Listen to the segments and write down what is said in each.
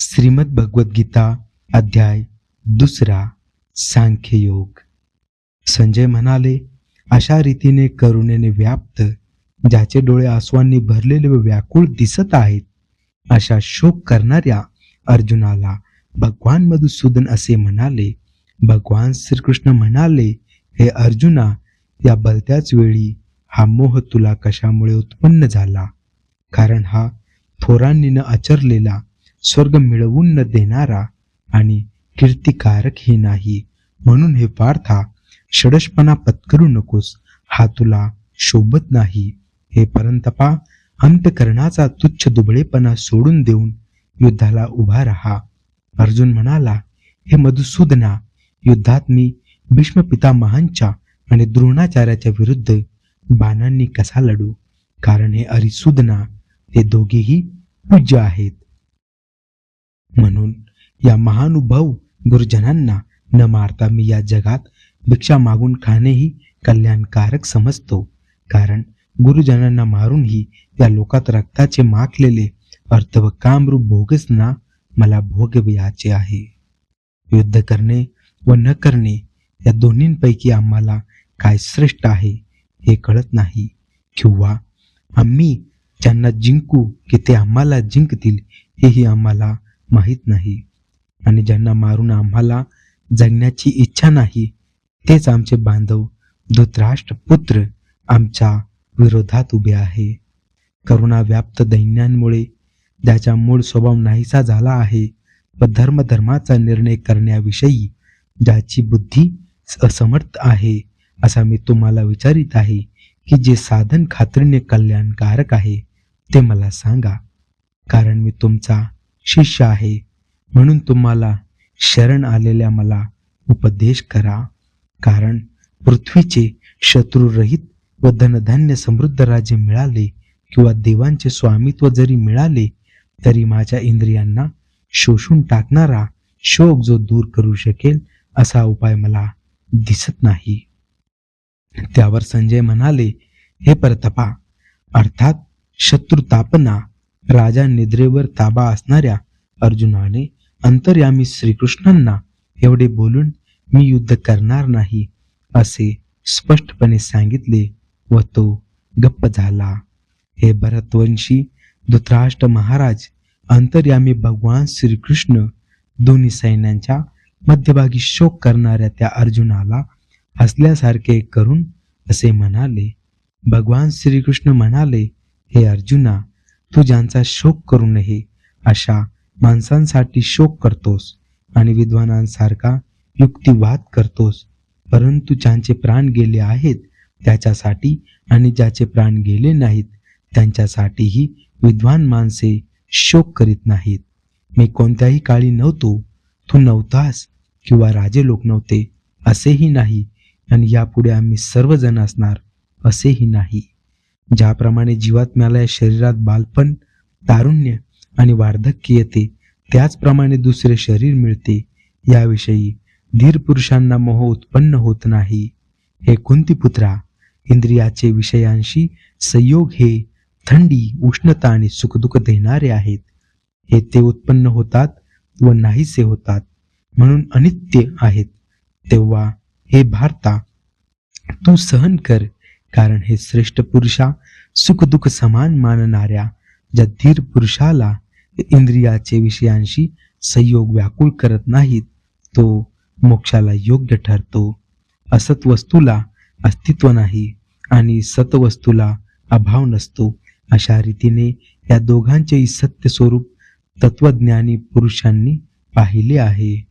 श्रीमद भगवद्गीता अध्याय दुसरा सांख्ययोग संजय म्हणाले अशा रीतीने करुणेने व्याप्त ज्याचे डोळे आसवांनी भरलेले व व्याकुळ दिसत आहेत अशा शोक करणाऱ्या अर्जुनाला भगवान मधुसूदन असे म्हणाले भगवान श्रीकृष्ण म्हणाले हे अर्जुना या बलत्याच वेळी हा मोह तुला कशामुळे उत्पन्न झाला? कारण हा थोरांनी न आचरलेला स्वर्ग मिळवून न देणारा आणि कीर्तिकारक ही नाही. म्हणून हे पार्था षडशपणा पत्करू नकोस. हा तुला शोभत नाही. हे परंतपा अंतकरणाचा तुच्छ दुबळेपणा सोडून देऊन युद्धाला उभा राहा. अर्जुन म्हणाला हे मधुसूदना युद्धात मी भीष्म पितामहांच्या आणि द्रोणाचार्याच्या विरुद्ध बाणांनी कसा लढू? कारण हे अरिसूदना ते दोघेही पूज्य आहेत. म्हणून या महानुभाव गुरुजनांना न मारता मी या जगात भिक्षा मागून खाणेही कल्याणकारक समजतो. कारण गुरुजनांना मारूनही त्या लोकात रक्ताचे माखलेले अर्थ व कामरूप भोगच ना मला भोगवियाचे आहे. युद्ध करणे व न करणे या दोन्हींपैकी आम्हाला काय श्रेष्ठ आहे हे कळत नाही. किंवा आम्ही ज्यांना जिंकू की ते आम्हाला जिंकतील हेही आम्हाला माहीत नाही. आणि ज्यांना मारून आम्हाला जगण्याची इच्छा नाही तेच आमचे बांधव धृतराष्ट्र पुत्र आमच्या विरोधात उभे आहे. करुणा व्याप्त दैन्यांमुळे ज्याचा मूळ स्वभाव नाहीसा झाला आहे व धर्मधर्माचा निर्णय करण्याविषयी ज्याची बुद्धी असमर्थ आहे असा मी तुम्हाला विचारित आहे की जे साधन खात्रीने कल्याणकारक आहे ते मला सांगा. कारण मी तुमचा शिष्य आहे. म्हणून तुम्हाला शरण आलेल्या मला उपदेश करा. कारण पृथ्वीचे शत्रुरहित व धनधान्य समृद्ध राज्य मिळाले किंवा देवांचे स्वामित्व जरी मिळाले तरी माझ्या इंद्रियांना शोषून टाकणारा शोक जो दूर करू शकेल असा उपाय मला दिसत नाही. त्यावर संजय म्हणाले हे परतपा अर्थात शत्रुतापना राजा निद्रेवर ताबा असणाऱ्या अर्जुनाने अंतर्यामी श्रीकृष्णांना एवढे बोलून मी युद्ध करणार नाही असे स्पष्टपणे सांगितले व तो गप्प झाला. हे भरतवंशी धृतराष्ट्र महाराज अंतर्यामी भगवान श्रीकृष्ण दोन्ही सैन्यांच्या मध्यभागी शोक करणाऱ्या त्या अर्जुनाला हसल्यासारखे करून असे म्हणाले भगवान श्रीकृष्ण म्हणाले हे अर्जुना तू ज्यांचा शोक करू नये अशा माणसांसाठी शोक करतोस आणि विद्वानांसारखा युक्तिवाद करतोस. परंतु ज्यांचे प्राण गेले आहेत त्याच्यासाठी आणि ज्याचे प्राण गेले नाहीत त्यांच्यासाठीही विद्वान माणसे शोक करीत नाहीत. मी कोणत्याही काळी नव्हतो. तू नव्हतास किंवा राजे लोक नव्हते असेही नाही. आणि यापुढे आम्ही सर्वजण असणार असेही नाही. ज्याप्रमाणे जीवात्म्याला या शरीरात बालपण तारुण्य आणि वार्धक्य येते त्याचप्रमाणे दुसरे शरीर मिळते. याविषयी धीर पुरुषांना मोह उत्पन्न होत नाही. हे कुंतीपुत्रा इंद्रियाचे विषयांशी संयोग हे थंडी उष्णता आणि सुखदुःख देणारे आहेत. हे ते उत्पन्न होतात व नाहीसे होतात म्हणून अनित्य आहेत. तेव्हा हे भारता तू सहन कर कारण हे श्रेष्ठ पुरुषा सुखदुःख समान मानणाऱ्या ज्या धीर पुरुषाला इंद्रियाचे विषयांशी संयोग व्याकुळ करत नाहीत तो मोक्षाला योग्य ठरतो. असत वस्तूला अस्तित्व नाही आणि सतवस्तूला अभाव नसतो. अशा रीतीने या दोघांचेही सत्य स्वरूप तत्वज्ञानी पुरुषांनी पाहिले आहे.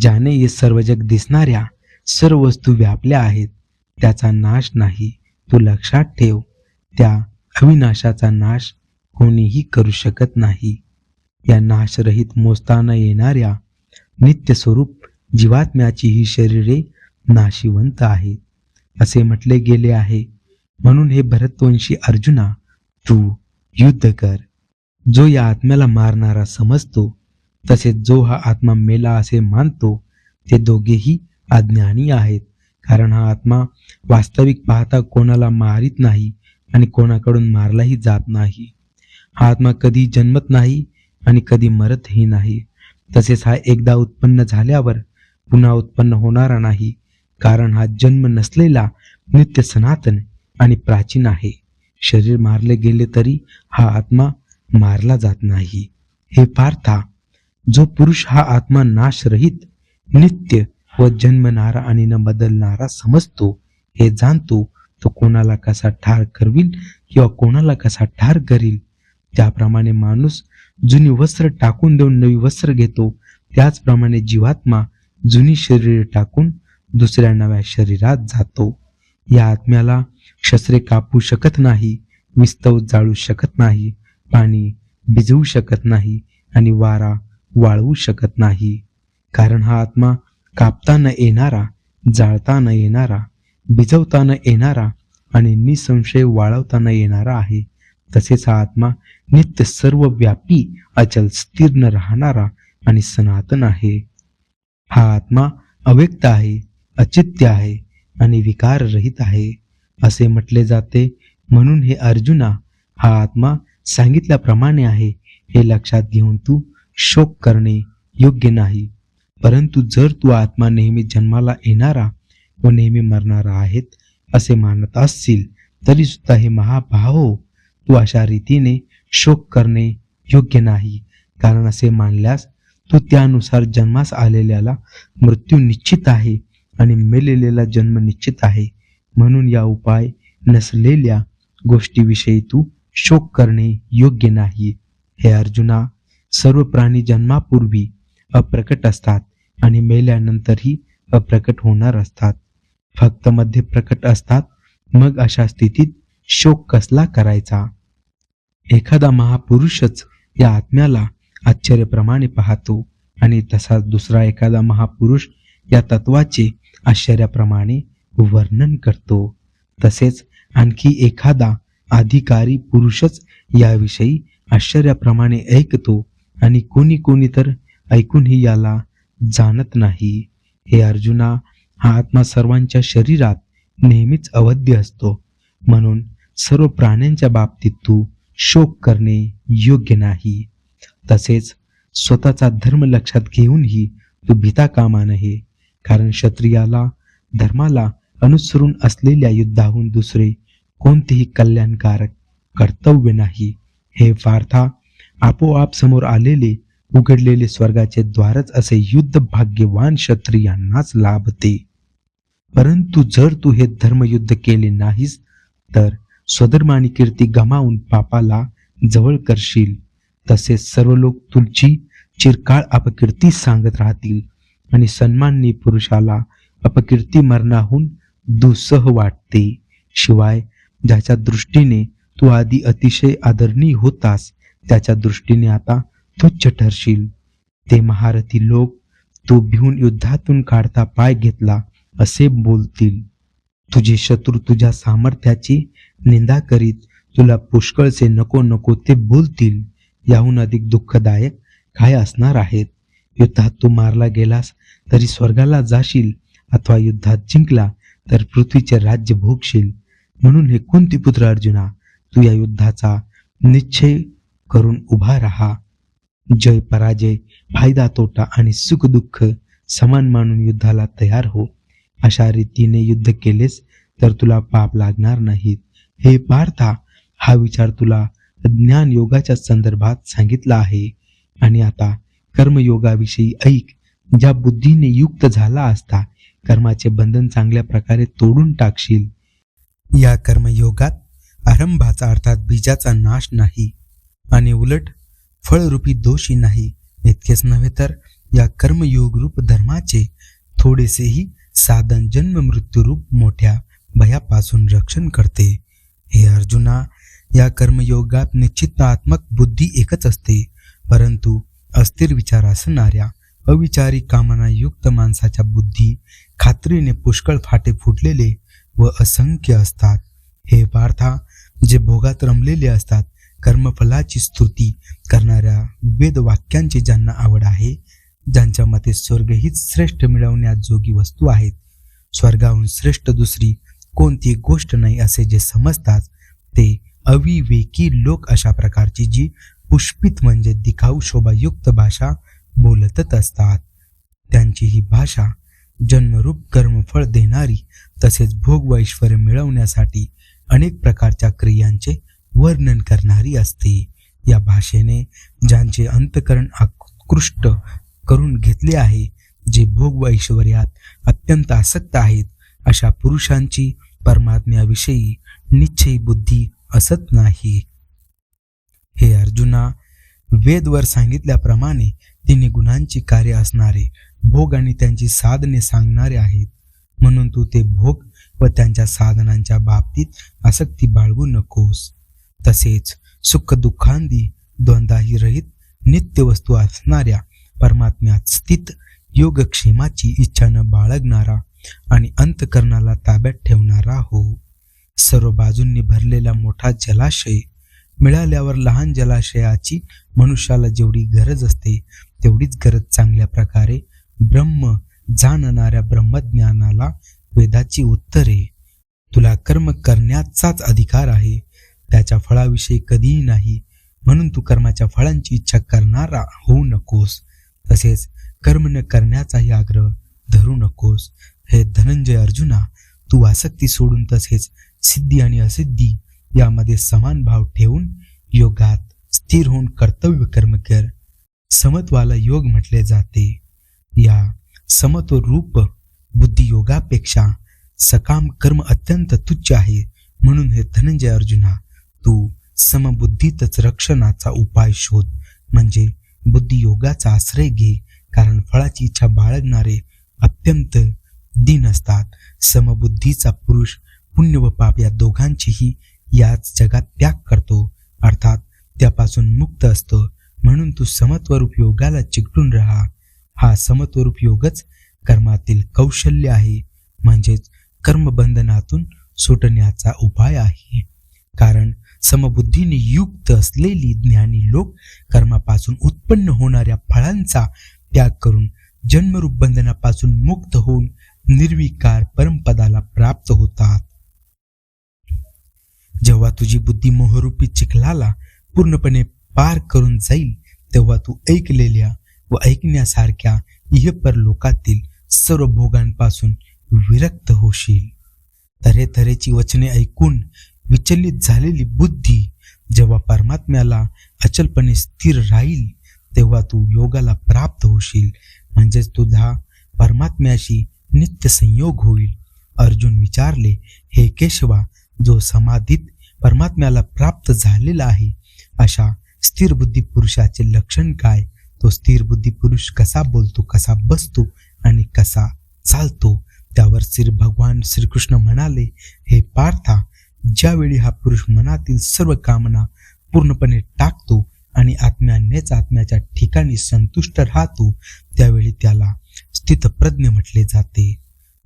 ज्याने हे सर्व जग दिसणाऱ्या सर्व वस्तू व्यापल्या आहेत त्याचा नाश नाही. तू लक्षात ठेव त्या अविनाशाचा नाश कोणीही करू शकत नाही. या नाशरहित मोजताना येणाऱ्या नित्यस्वरूप जीवात्म्याची ही शरीरे नाशिवंत आहेत. असे म्हटले गेले आहे. म्हणून हे भरतवंशी अर्जुना तू युद्ध कर. जो या आत्म्याला मारणारा समजतो तसेच जो हा आत्मा मेला असे मानतो ते दोघेही अज्ञानी आहेत. कारण हा आत्मा वास्तविक पाहता कोणाला मारित नाही आणि कोणाकडून मारलाही जात नाही. आत्मा कधी जन्मत नाही आणि कधी मरतही नाही. तसेच हा एकदा उत्पन्न झाल्यावर पुन्हा उत्पन्न होणारा नाही कारण हा जन्म नसलेला नित्य सनातन आणि प्राचीन आहे. शरीर मारले गेले तरी हा आत्मा मारला जात नाही. हे पार्था जो पुरुष हा आत्मा नाशरहित नित्य व जन्मणारा आणि न बदलणारा समजतो हे जाणतो तो कोणाला कसा ठार करविल किंवा कोणाला कसा ठार करील. त्याप्रमाणे माणूस जुनी वस्त्र टाकून देऊन नवी वस्त्र घेतो त्याचप्रमाणे जीवात्मा जुनी शरीर टाकून दुसऱ्या नव्या शरीरात जातो. या आत्म्याला शस्त्रे कापू शकत नाही विस्तव जाळू शकत नाही पाणी भिजवू शकत नाही आणि वारा वाळवू शकत नाही. कारण हा आत्मा कापता न येणारा जाळता न येणारा भिजवता न येणारा आणि निसंशय वाळवता न येणारा आहे. तसेच हा आत्मा नित्य सर्व व्यापी अचल स्थिर राहणारा आणि सनातन आहे. हा आत्मा अव्यक्त आहे अचित्य आहे आणि विकार रहित आहे असे म्हटले जाते. म्हणून हे अर्जुना हा आत्मा सांगितल्याप्रमाणे आहे हे लक्षात घेऊन तू शोक करणे योग्य नाही. परंतु जर तू आत्मा नेहमी जन्माला येणारा व नेहमी मरणारा आहेत असे मानत असतील तरी सुद्धा हे महाभाव तू अशा रीतीने शोक करणे योग्य नाही. कारण असे मानल्यास तू त्यानुसार जन्मास आलेल्याला मृत्यू निश्चित आहे आणि मेलेलेला जन्म निश्चित आहे. म्हणून या उपाय नसलेल्या गोष्टीविषयी तू शोक करणे योग्य नाही. हे अर्जुना सर्व प्राणी जन्मापूर्वी अप्रकट असतात आणि मेल्यानंतरही अप्रकट होणार असतात. फक्त मध्ये प्रकट असतात मग अशा स्थितीत शोक कसला करायचा? एखादा महापुरुषच या आत्म्याला आश्चर्यप्रमाणे पाहतो आणि तसाच दुसरा एखादा महापुरुष या तत्वाचे आश्चर्याप्रमाणे वर्णन करतो. तसेच आणखी एखादा अधिकारी पुरुषच याविषयी आश्चर्याप्रमाणे ऐकतो आणि कोणी कोणी तर ऐकूनही याला जाणत नाही. हे अर्जुना हा आत्मा सर्वांच्या शरीरात नेहमीच अवध्य असतो. म्हणून सर्व प्राण्यांच्या बाबतीत तू शोक करणे योग्य नाही. तसेच स्वतःचा धर्म लक्षात घेऊनही तू भीता कामा नये. कारण क्षत्रियाला धर्माला अनुसरून असलेल्या युद्धाहून दुसरे कोणतेही कल्याणकारक कर्तव्य नाही. हे वार्था आपोआप समोर आलेले उघडलेले स्वर्गाचे द्वारच असे युद्ध भाग्यवान क्षत्रियांनाच लाभते. परंतु जर तू हे धर्मयुद्ध केले नाहीस तर स्वधर्म आणि कीर्ती गमावून पापाला जवळ करशील. तसेच सर्व लोक तुझी चिरकाळ अपकीर्ती सांगत राहतील आणि सन्माननी पुरुषाला अपकीर्ती मरणाहून दुसह वाटते. शिवाय ज्याच्या दृष्टीने तू आधी अतिशय आदरणीय होतास त्याच्या दृष्टीने आता तुच्छ ठरशील. ते महारथी लोक तू भिवून युद्धातून काढता पाय घेतला असे बोलतील. तुझे शत्रू तुझ्या सामर्थ्याची निंदा करीत तुला पुष्कळचे नको नको ते बोलतील याहून अधिक दुःखदायक काय असणार आहेत? युद्धात तू मारला गेलास तरी स्वर्गाला जाशील अथवा युद्धात जिंकला तर पृथ्वीचे राज्य भोगशील. म्हणून हे कोणती पुत्र अर्जुना तू या युद्धाचा निश्चय करून उभा राहा. जय पराजय फायदा तोटा आणि सुख दुःख समान मानून युद्धाला तयार हो. अशा रीतीने युद्ध केलेस तर तुला पाप लागणार नाहीत. हे पार्था हा विचार तुला ज्ञान योगाच्या संदर्भात सांगितला आहे. आणि आता कर्मयोगाविषयी ऐक ज्या बुद्धीने युक्त झाला असता कर्माचे बंधन चांगल्या प्रकारे तोडून टाकशील. या कर्मयोगात आरंभाचा अर्थात बीजाचा नाश नाही आणि उलट फळरूपी दोषी नाही. इतकेच नव्हे तर या कर्मयोग रूप धर्माचे थोडेसेही साधन जन्म मृत्यूरूप मोठ्या भयापासून रक्षण करते. हे अर्जुना या कर्मयोगात निश्चितात्मक बुद्धी एकच असते परंतु अस्थिर विचार असणाऱ्या अविचारी कामना युक्त माणसाच्या बुद्धी खात्रीने पुष्कळ फाटे फुटलेले व असंख्य असतात. हे पार्था जे भोगात रमलेले असतात कर्मफलाची स्तुती करणाऱ्या वेद वाक्यांची ज्यांना आवड आहे ज्यांच्या मते स्वर्ग हीच श्रेष्ठ मिळवण्यात जोगी वस्तू आहेत. स्वर्गाहून श्रेष्ठ दुसरी कोणती गोष्ट नाही असे जे समजतात ते अविवेकी लोक अशा प्रकारची जी पुष्पित म्हणजे दिखाऊ शोभायुक्त भाषा बोलतच असतात. त्यांची ही भाषा जन्मरूप कर्मफळ देणारी तसेच भोग व ऐश्वर मिळवण्यासाठी अनेक प्रकारच्या क्रियांचे वर्णन करणारी असते. या भाषेने ज्यांचे अंतकरण आकृष्ट करून घेतले आहे जे भोग व ऐश्वर्यात अत्यंत आसक्त आहेत अशा पुरुषांची परमात्म्याविषयी निश्चय बुद्धी असत नाही. हे अर्जुना वेदवर सांगितल्याप्रमाणे तिने गुणांची कार्य असणारे भोग आणि त्यांची साधने सांगणारे आहेत. म्हणून तू ते भोग व त्यांच्या साधनांच्या बाबतीत आसक्ती बाळगू नकोस. तसेच सुख दुःखांदी द्वंद्वाही रहित नित्य वस्तू असणाऱ्या परमात्म्यात स्थित योगक्षेमाची इच्छा न बाळगणारा आणि अंतकरणाला ताब्यात ठेवणारा हो. सर्व बाजूंनी भरलेला मोठा जलाशय मिळाल्यावर लहान जलाशयाची मनुष्याला जेवढी गरज असते तेवढीच गरज चांगल्या प्रकारे ब्रह्म जाणणाऱ्या ब्रह्मज्ञानाला वेदाची उत्तरे. तुला कर्म करण्याचाच अधिकार आहे त्याच्या फळाविषयी कधीही नाही म्हणून तू कर्माच्या फळांची इच्छा करणारा होऊ नकोस. तसेच कर्म न करण्याचाही आग्रह धरू नकोस. हे धनंजय अर्जुना तू आसक्ती सोडून तसेच सिद्धी आणि असिद्धी यामध्ये समान भाव ठेवून योगात स्थिर होऊन कर्तव्य कर्म कर. समत्वाला योग म्हटले जाते. या समत्व रूप बुद्धी योगापेक्षा सकाम कर्म अत्यंत तुच्छ आहे. म्हणून हे धनंजय अर्जुना तू समबुद्धीतच रक्षणाचा उपाय शोध. म्हणजे बुद्धी योगाचा आश्रय घे. कारण फळाची इच्छा बाळगणारे अत्यंत दिन असतात. समबुद्धीचा पुरुष पुण्य व पाप या दोघांचीही याच जगात त्याग करतो. अर्थात त्यापासून मुक्त असतो. म्हणून तू समत्वरूप योगाला चिकटून राहा. हा समत्वरूप योगच कर्मातील कौशल्य आहे. म्हणजेच कर्मबंधनातून सुटण्याचा उपाय आहे. कारण समबुद्धीने युक्त असलेली ज्ञानी लोक कर्मापासून उत्पन्न होणाऱ्या फळांचा त्याग करून जन्मरूप बंधनापासून मुक्त होऊन निर्विकार परमपदाला प्राप्त होतात. जेव्हा तुझी बुद्धी मोहरूपी चिखलाला पूर्णपणे पार करून जाईल तेव्हा तू ऐकलेल्या व ऐकण्यासारख्या इहपर लोकातील सर्व भोगांपासून विरक्त होशील. तऱ्हेतऱ्हेची वचने ऐकून विचलित झालेली बुद्धी जेव्हा परमात्म्याला अचलपणे स्थिर राहील तेव्हा तू योगाला प्राप्त होशील. म्हणजेच तुझा परमात्म्याशी नित्य संयोग होईल. अर्जुन विचारले हे केशवा जो समाधीत परमात्म्याला प्राप्त झालेला आहे अशा स्थिर बुद्धी पुरुषाचे लक्षण काय? तो स्थिर बुद्धी पुरुष कसा बोलतो कसा बसतो आणि कसा चालतो? त्यावर श्री भगवान श्रीकृष्ण म्हणाले हे पार्था ज्यावेळी हा पुरुष मनातील सर्व कामना पूर्णपणे टाकतो आणि आत्म्यानेच आत्म्याच्या ठिकाणी संतुष्ट राहतो त्यावेळी त्याला स्थितप्रज्ञ म्हटले जाते.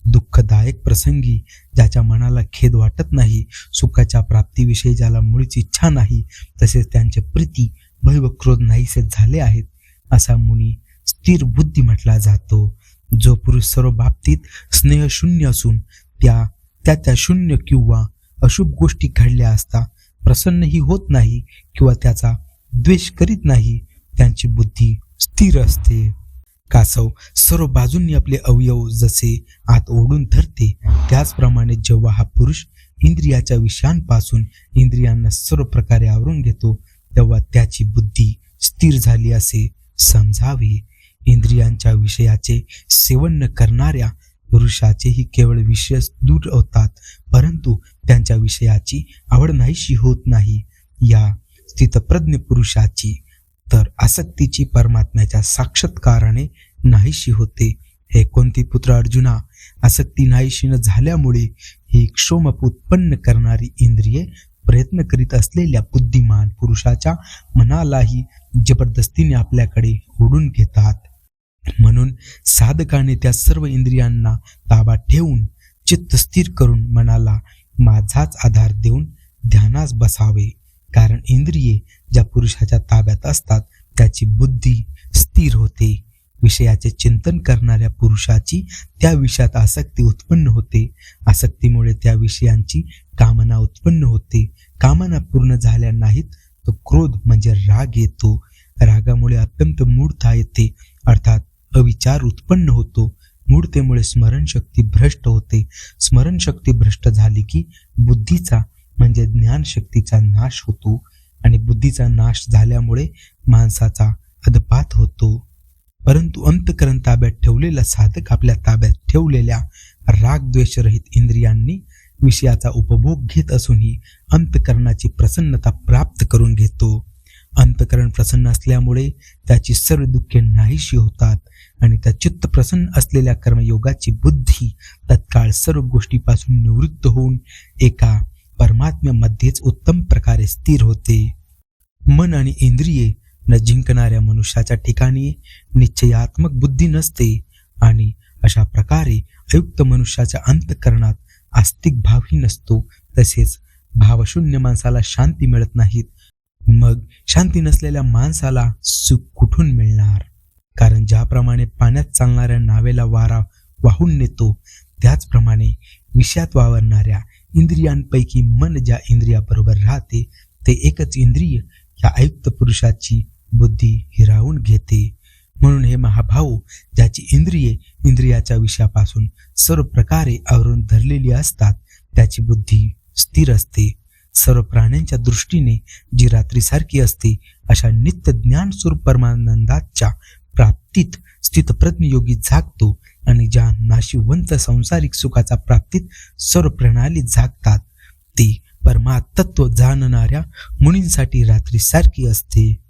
दुःखदायक प्रसंगी ज्याच्या मनाला खेद वाटत नाही सुखाच्या प्राप्तीविषयी ज्याला मुळीच इच्छा नाही तसेच त्यांचे प्रीती भय व क्रोध नाहीसे झाले आहेत असा मुनी स्थिर बुद्धी म्हटला जातो. जो पुरुष सर्व बाबतीत स्नेहशून्य असून त्या त्या त्या शून्य किंवा अशुभ गोष्टी घडल्या असता प्रसन्नही होत नाही किंवा त्याचा द्वेष करीत नाही त्यांची बुद्धी स्थिर असते. कासव सर्व बाजूंनी आपले अवयव जसे आत ओढून धरते त्याचप्रमाणे जेव्हा हा पुरुष इंद्रियाच्या विषयांपासून इंद्रियांना सर्व प्रकारे आवरून घेतो तेव्हा त्याची बुद्धी स्थिर झाली असे समजावे. इंद्रियांच्या विषयाचे सेवन न करणाऱ्या पुरुषाचेही केवळ विषय दूर होतात परंतु त्यांच्या विषयाची आवड नाहीशी होत नाही. या स्थितप्रज्ञ पुरुषाची तर आसक्तीची परमात्म्याच्या साक्षात्काराने नाहीशी होते. हे कोणती पुत्र अर्जुना? आसक्ती नाहीशी न झाल्यामुळे ही क्षोमप उत्पन्न करणारी इंद्रिये प्रयत्न करीत असलेल्या बुद्धिमान पुरुषाच्या मनालाही जबरदस्तीने आपल्याकडे ओढून घेतात. म्हणून साधकाने त्या सर्व इंद्रियांना ताबा ठेवून चित्त स्थिर करून मनाला माझाच आधार देऊन ध्यानास बसावे. कारण इंद्रिये ज्या पुरुषाच्या ताब्यात असतात त्याची बुद्धी स्थिर होते. विषयाचे चिंतन करणाऱ्या पुरुषाची त्या विषयात आसक्ती उत्पन्न होते. आसक्तीमुळे त्या विषयांची कामना उत्पन्न होते. कामना पूर्ण झाल्या नाहीत तो क्रोध म्हणजे राग येतो. रागामुळे अत्यंत मूढता येते अर्थात अविचार उत्पन्न होतो. मूढतेमुळे स्मरणशक्ती भ्रष्ट होते. स्मरणशक्ती भ्रष्ट झाली की बुद्धीचा म्हणजे ज्ञानशक्तीचा नाश होतो आणि बुद्धीचा नाश झाल्यामुळे माणसाचा अधपात होतो. परंतु अंतकरण ताब्यात ठेवलेला साधक आपल्या ताब्यात ठेवलेल्या राग द्वेषरहित इंद्रियांनी विषयाचा उपभोग घेत असूनही अंतकरणाची प्रसन्नता प्राप्त करून घेतो. अंतकरण प्रसन्न असल्यामुळे त्याची सर्व दुःखे नाहीशी होतात आणि त्या चित्त प्रसन्न असलेल्या कर्मयोगाची बुद्धी तत्काळ सर्व गोष्टीपासून निवृत्त होऊन एका परमात्म्यामध्येच उत्तम प्रकारे स्थिर होते. मन आणि इंद्रिये न जिंकणाऱ्या मनुष्याच्या ठिकाणी निश्चयात्मक बुद्धी नसते आणि अशा प्रकारे अयुक्त मनुष्याच्या अंतकरणात आस्तिक भावही नसतो. तसेच भावशून्य माणसाला शांती मिळत नाहीत. मग शांती नसलेल्या माणसाला सुख कुठून मिळणार? कारण ज्याप्रमाणे पाण्यात चालणाऱ्या नावेला वारा वाहून नेतो त्याचप्रमाणे विषयात वावरणाऱ्या इंद्रियांपैकी मन ज्या इंद्रियाबरोबर राहते ते एकच इंद्रिय या आयुक्त पुरुषाची बुद्धी हिरावून घेते. म्हणून हे महाभाऊ ज्याची इंद्रिये इंद्रियाच्या विषयापासून सर्व प्रकारे आवरून धरलेली असतात त्याची बुद्धी स्थिर असते. सर्व प्राण्यांच्या दृष्टीने जी रात्रीसारखी असते अशा नित्य ज्ञान स्वरूप परमानंदाच्या प्राप्तीत स्थितप्रज्ञ योगी जागतो आणि ज्या नाशिवंत संसारिक सुखाचा प्राप्तीत सर्व प्रणाली जागतात ती परमातत्व जाणणाऱ्या मुनींसाठी रात्रीसारखी असते.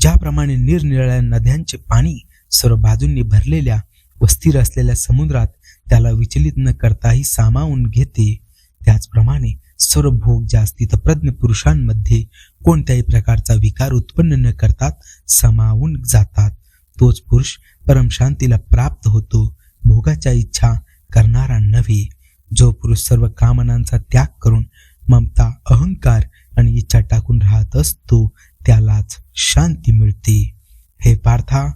ज्याप्रमाणे निरनिराळ्या नद्यांचे पाणी सर्व बाजूंनी भरलेल्या व स्थिर असलेल्या समुद्रात त्याला विचलित न करताही सामावून घेते त्याचप्रमाणे सर्व भोग ज्या स्थितप्रज्ञ पुरुषांमध्ये कोणत्याही प्रकारचा विकार उत्पन्न न करतात समावून जातात. तोच पुरुष परमशांतीला प्राप्त होतो भोगाच्या इच्छा करणारा नव्हे जो पुरुष सर्व कामनांचा त्याग करून ममता अहंकार आणि इच्छा टाकून राहत असतो त्यालाच शांती मिळते. हे पार्था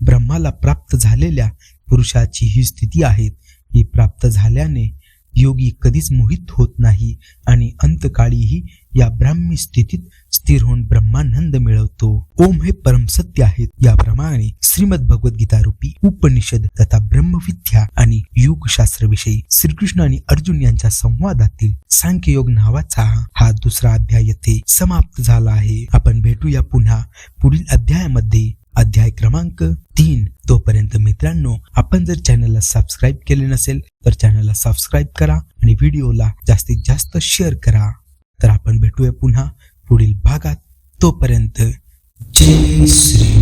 ब्रह्माला प्राप्त झालेल्या पुरुषाची ही स्थिती आहे ही प्राप्त झाल्याने योगी कधीच मोहित होत नाही आणि अंतकाळीही या ब्राह्मी स्थितीत स्थिर होऊन ब्रह्मानंद मिळवतो. ओम हे परम सत्य आहेत याप्रमाणे श्रीमद भगवद्गीता रूपी उपनिषद तथा ब्रह्मविद्या आणि योगशास्त्र विषयी श्रीकृष्ण आणि अर्जुन यांच्या संवादातील सांख्य योग नावाचा हा दुसरा अध्याय येथे समाप्त झाला आहे. आपण भेटूया पुन्हा पुढील अध्यायामध्ये. अध्याय क्रमांक तीन. तोपर्यंत मित्रांनो आपण जर चॅनलला सबस्क्राईब केले नसेल तर चॅनलला सबस्क्राईब करा आणि व्हिडिओला जास्तीत जास्त शेअर करा. तर आपण भेटूया पुन्हा पुढील भागात तोपर्यंत जय श्री